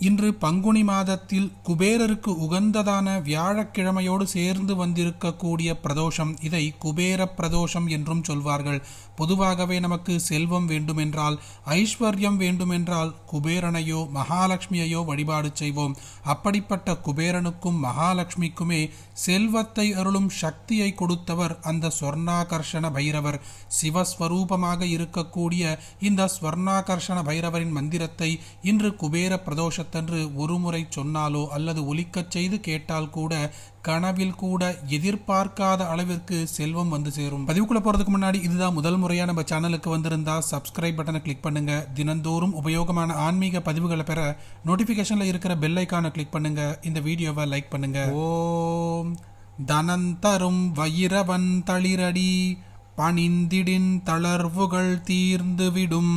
இன்று பங்குனி மாதத்தில் குபேரருக்கு உகந்ததான வியாழக்கிழமையோடு சேர்ந்து வந்திருக்கக்கூடிய பிரதோஷம் இதை குபேர பிரதோஷம் என்றும் சொல்வார்கள். பொதுவாகவே நமக்கு செல்வம் வேண்டுமென்றால் ஐஸ்வர்யம் வேண்டுமென்றால் குபேரனையோ மகாலட்சுமியையோ வழிபாடு செய்வோம். அப்படிப்பட்ட குபேரனுக்கும் மகாலட்சுமிக்குமே செல்வத்தை அருளும் சக்தியை கொடுத்தவர் அந்த ஸ்வர்ணாகர்ஷண பைரவர். சிவஸ்வரூபமாக இருக்கக்கூடிய இந்த ஸ்வர்ணாகர்ஷண பைரவரின் மந்திரத்தை இன்று குபேர பிரதோஷத்தன்று ஒருமுறை சொன்னாலோ அல்லது ஒலிக்கச் செய்து கேட்டால் கூட கனவில் கூட எதிர்பார்க்காத அளவிற்கு செல்வம் வந்து சேரும். பதிவுக்குள்ள போறதுக்கு முன்னாடி இதுதான் முதல் முறையா நம்ம சேனலுக்கு வந்திருந்தா சப்ஸ்கிரைப் பட்டனை கிளிக் பண்ணுங்க. தினந்தோறும் உபயோகமான ஆன்மீக பதிவுகளை பெற நோட்டிபிகேஷன்ல இருக்கிற பெல் ஐக்கானை கிளிக் பண்ணுங்க. இந்த வீடியோவை லைக் பண்ணுங்க. ஓம் தனந்தரும் வைரவன் தளிரடி பணிந்திடின் தளர்வுகள் தீர்ந்துவிடும்.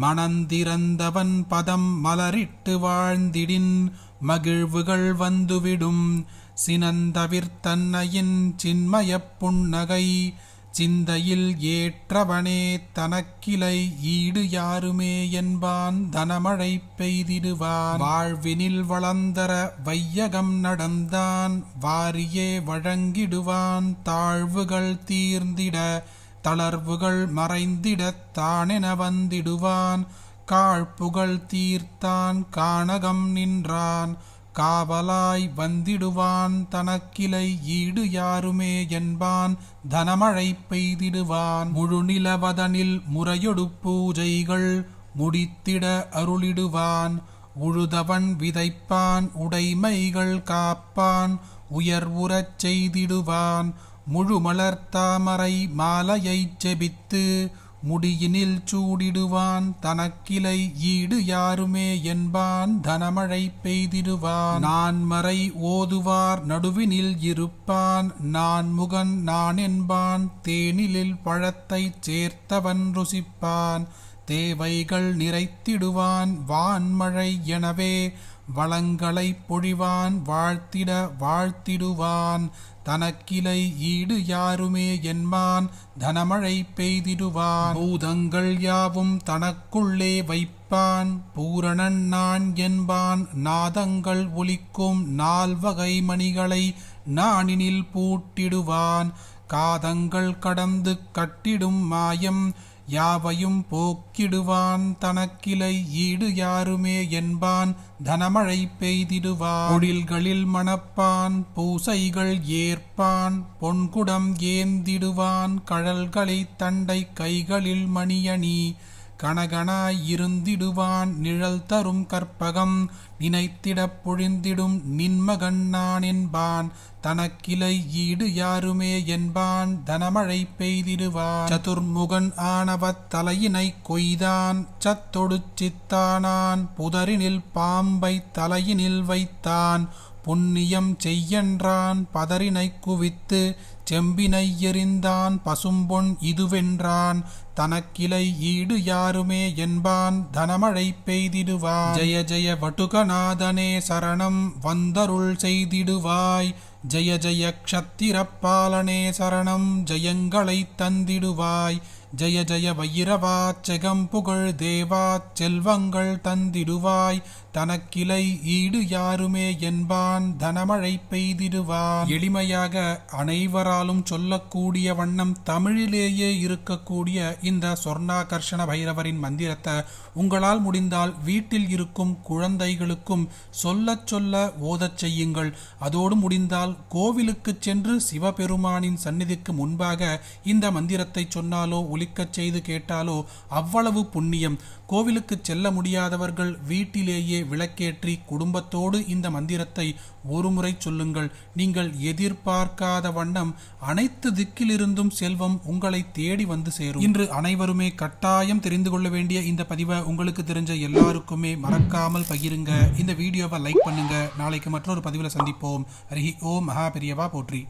மணந்திறந்தவன் பதம் மலரிட்டு வாழ்ந்திடின் மகிழ்வுகள் வந்துவிடும். சினந்தவிர்த்தன்னையின் சின்மயப் புன்னகை சிந்தையில் ஏற்றவனே தனக்கிளை ஈடு யாருமே என்பான் தனமழை பெய்திடுவான். வாழ்வினில் வளர்ந்தர வையகம் நடந்தான் வாரியே வழங்கிடுவான் தாழ்வுகள் தீர்ந்திட. தளர்வுகள் மறைந்திடத் தானென வந்திடுவான். காழ்ப்புகள் தீர்த்தான் காணகம் நின்றான். காவலாய் வந்திடுவான் தனக்கிளை ஈடு யாருமே என்பான். தனமழை பெய்திடுவான். முழுநிலவதனில் முறையொடு பூஜைகள் முடித்திட அருளிடுவான். உழுதவன் விதைப்பான் உடைமைகள் காப்பான் உயர்வுறச் செய்திடுவான். முழுமலர் தாமரை மாலையைச் செபித்து முடியினில் சூடிடுவான் தனக்கிளை ஈடு யாருமே என்பான் தனமழை பெய்திடுவான். நான் மறை ஓதுவார் நடுவினில் இருப்பான். நான் முகன் நான் என்பான் தேனிலில் பழத்தைச் சேர்த்தவன் ருசிப்பான். தேவைகள் நிறைத்திடுவான் வான்மழை எனவே வளங்களை பொழிவான் வாழ்த்திட வாழ்த்திடுவான். தனக்கிளை ஈடு யாருமே என்பான் தனமழை பெய்திடுவான். பூதங்கள் யாவும் தனக்குள்ளே வைப்பான். பூரணன் நான் என்பான். நாதங்கள் ஒலிக்கும் நால்வகை மணிகளை நாணினில் பூட்டிடுவான். காதங்கள் கடந்து கட்டிடும் மாயம் யாவையும் போக்கிடுவான் தனக்கிளை ஈடு யாருமே என்பான் தனமழை பெய்திடுவான். தொழில்களில் மணப்பான் பூசைகள் ஏற்பான் பொன்குடம் ஏந்திடுவான் கழல்களை தண்டை கைகளில் மணியணி. கணகனாயிருந்திடுவான் நிழல் தரும் கற்பகம். நினைத்திடப் பொழிந்திடும் நின்மகன் நான் என்பான். தனக்கிளை ஈடு யாருமே என்பான். தனமழை பெய்திடுவான். சதுர்முகன் ஆனவத் தலையினை கொய்தான். சத்தொடு சித்தானான் புதரினில் பாம்பை தலையினில் வைத்தான். புண்ணியம் செய்யென்றான் பதறினைக் குவித்து செம்பினை எறிந்தான் பசும்பொன் இதுவென்றான் தனக்கிளை ஈடு யாருமே என்பான் தனமழை பெய்திடுவான் ஜெய ஜெய வட்டுகநாதனே சரணம் வந்தருள் செய்திடுவாய். ஜெய ஜெய க்ஷத்திரப்பாலனே சரணம் ஜெயங்களை தந்திடுவாய். ஜெய ஜெய வைரவா செகம் புகழ் தேவா செல்வங்கள் தந்திடுவாய். தனக்கிளை ஈடு யாருமே என்பான் தனமழை பெய்திடுவான். எளிமையாக அனைவராலும் சொல்லக்கூடிய வண்ணம் தமிழிலேயே இருக்கக்கூடிய இந்த சொர்ணாகர்ஷண பைரவரின் மந்திரத்தை உங்களால் முடிந்தால் வீட்டில் இருக்கும் குழந்தைகளுக்கும் சொல்லச் சொல்ல ஓதச் செய்யுங்கள். அதோடு முடிந்தால் கோவிலுக்கு சென்று சிவபெருமானின் சந்நிதிக்கு முன்பாக இந்த மந்திரத்தை சொன்னாலோ ஒலிக்கச் செய்து கேட்டாலோ அவ்வளவு புண்ணியம். கோவிலுக்கு செல்ல முடியாதவர்கள் வீட்டிலேயே விளக்கேற்றி குடும்பத்தோடு இந்த மந்திரத்தை ஒருமுறை சொல்லுங்கள். நீங்கள் எதிர்பார்க்காத வண்ணம் அனைத்து திக்கிலிருந்தும் செல்வம் உங்களை தேடி வந்து சேரும். இன்று அனைவருமே கட்டாயம் தெரிந்து கொள்ள வேண்டிய இந்த பதிவை உங்களுக்கு தெரிஞ்ச எல்லாருக்குமே மறக்காமல் பகிருங்க. இந்த வீடியோவை லைக் பண்ணுங்க. நாளைக்கு மற்றொரு பதிவில் சந்திப்போம். ஹரி ஓ மகா பெரியவா போற்றி.